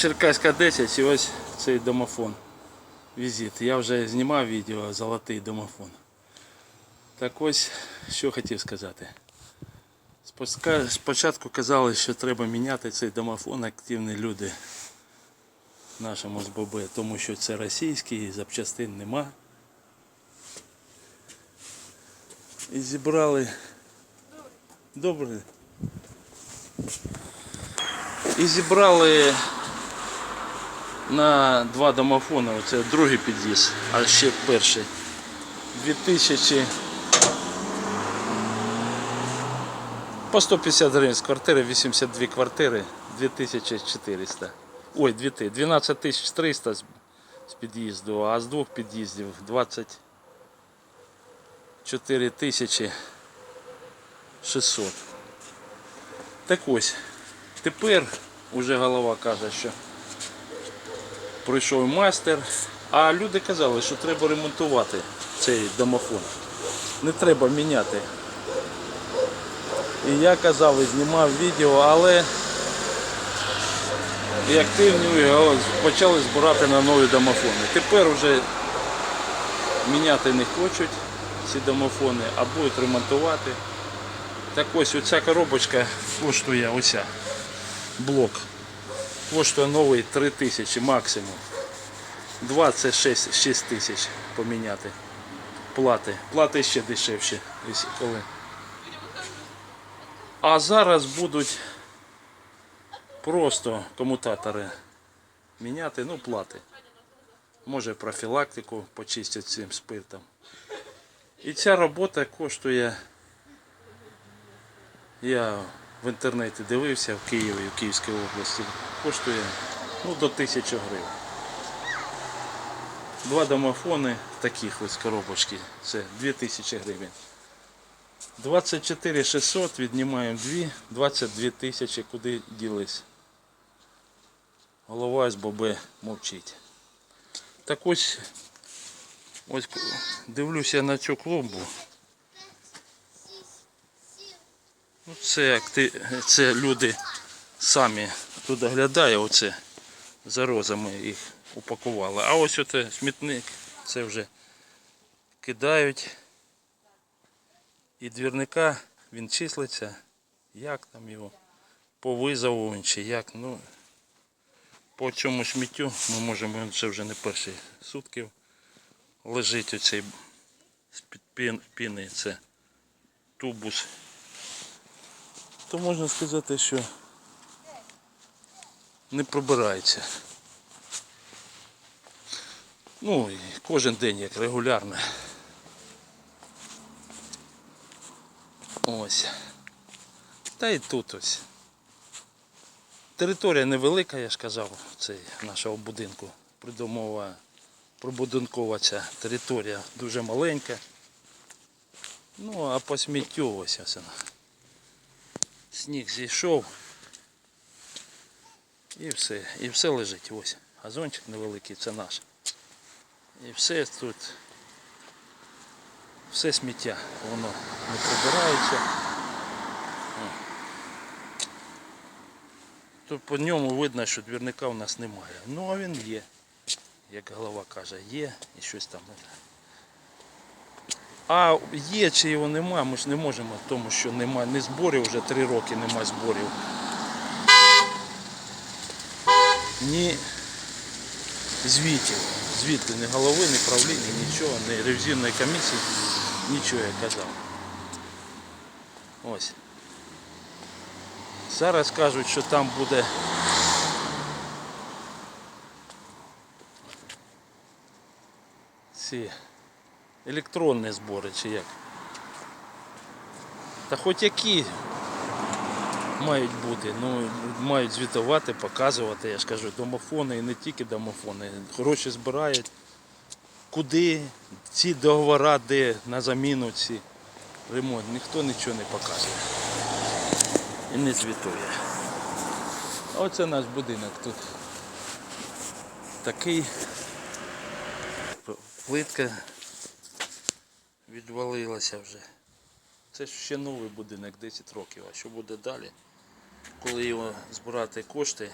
Черкаська 10 і ось цей домофон. Візит. Я вже знімав відео Золотий домофон. Так ось, що хотів сказати. Спочатку казали, що треба міняти цей домофон, активні люди нашому СББ, тому що це російський, запчастин нема. І зібрали. Добре. І зібрали на два домофони. Оце другий під'їзд, а ще перший. 2000 по 150 гривень з квартири, 82 квартири, 2400. Ой, 12300 з під'їзду, а з двох під'їздів 24 тисячі 600. Так ось, тепер уже голова каже, що прийшов майстер, а люди казали, що треба ремонтувати цей домофон. Не треба міняти. І я казав і знімав відео, але і активні почали збирати на нові домофони. Тепер вже міняти не хочуть ці домофони, а будуть ремонтувати. Так ось оця коробочка коштує оця блок. Коштує новий 3 тисячі максимум. 26 6 тисяч поміняти. Плати. Плати ще дешевші. коли. А зараз будуть просто комутатори міняти, ну плати. Може профілактику почистять цим спиртом. І ця робота коштує, я в інтернеті дивився в Києві, в Київській області, коштує ну, до 1000 гривень. Два домофони таких ось коробочки, це 2000 гривень. 24 600 віднімаємо 2, 22 тисячі, куди ділись. Голова СББ мовчить. Так ось, ось дивлюся на цю клумбу. Ну, Це, як ти, це люди самі тут доглядає, оце за розами їх упакували. А ось оце смітник, це вже кидають. І двірника він числиться, як там його, по визову він чи як. Ну, по цьому сміттю ми можемо, це вже не перші сутки лежить оцей з-під піни, це тубус. То можна сказати, що не пробирається. Ну, і кожен день як регулярно. Ось. Та і тут ось. Територія невелика, я ж казав, цей нашого будинку. Придомова, прибудинкова ця територія дуже маленька. Ну, а по сміттю ось ось вона. Сніг зійшов. І все. І все лежить. Ось. Газончик невеликий, це наш. І все тут. Все сміття, воно не прибирається. Тут по ньому видно, що двірника у нас немає. Ну а він є. Як голова каже, є і щось там. А є чи його немає, ми ж не можемо, тому що немає ні зборів, вже три роки немає зборів. Ні звітів. Звідти ні голови, ні правління, нічого, ні ревізійної комісії, нічого я казав. Ось. Зараз кажуть, що там буде ці електронні збори чи як. Та хоч які мають бути, ну мають звітувати, показувати, я ж кажу, домофони і не тільки домофони. Гроші збирають. Куди ці договори, де на заміну ці ремонт, ніхто нічого не показує. І не звітує. А Оце наш будинок тут. Такий плитка відвалилася вже. Це ще новий будинок, 10 років. А що буде далі? Коли його збирати кошти,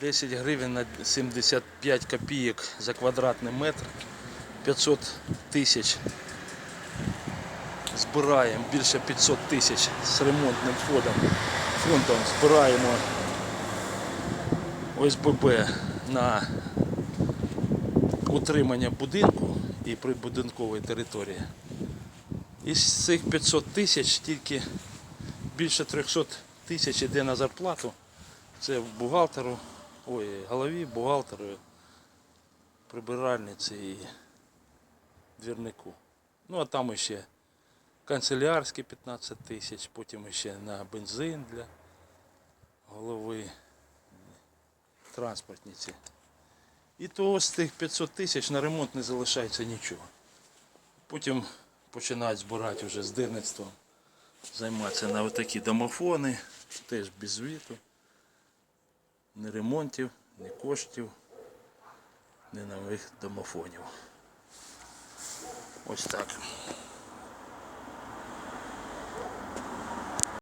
10 гривень на 75 копійок за квадратний метр. 500 тисяч. Збираємо більше 500 тисяч з ремонтним фондом. Фондом збираємо ОСББ на утримання будинку і прибудинкової території. Із цих 500 тисяч тільки більше 300 тисяч йде на зарплату. Це бухгалтеру, ой, голові, бухгалтеру, прибиральниці і двірнику. Ну а там ще канцелярські 15 тисяч, потім ще на бензин для голови транспортниці. І того з тих 500 тисяч на ремонт не залишається нічого. Потім починають збирати вже з дирництвом, займатися на отакі домофони, теж без звіту. Ні ремонтів, ні коштів, ні нових домофонів. Ось так.